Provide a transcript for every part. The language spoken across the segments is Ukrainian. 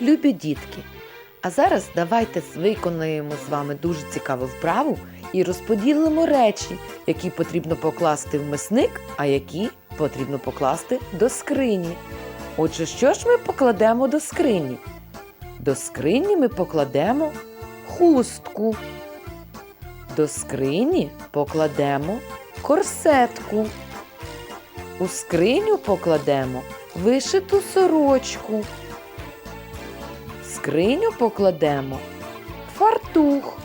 любі дітки. А зараз давайте виконаємо з вами дуже цікаву вправу і розподілимо речі, які потрібно покласти в мисник, а які потрібно покласти до скрині. Отже, що ж ми покладемо до скрині? До скрині ми покладемо хустку. До скрині покладемо корсетку. У скриню покладемо вишиту сорочку. Скриню покладемо фартух.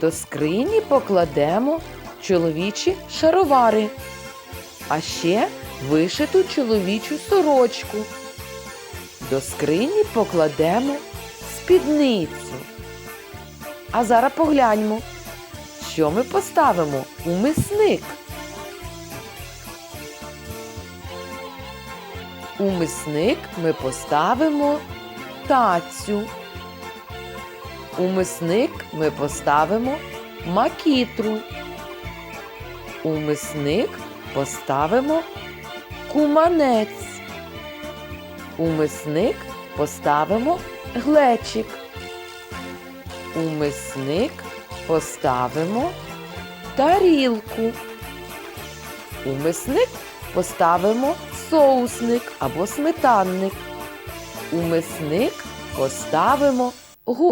До скрині покладемо чоловічі шаровари, а ще вишиту чоловічу сорочку. До скрині покладемо спідницю. А зараз погляньмо, що ми поставимо у мисник. У мисник ми поставимо тацю. У мисник ми поставимо макітру. У мисник поставимо куманець. У мисник поставимо глечик. У мисник поставимо тарілку. У мисник поставимо соусник або сметанник. У мисник поставимо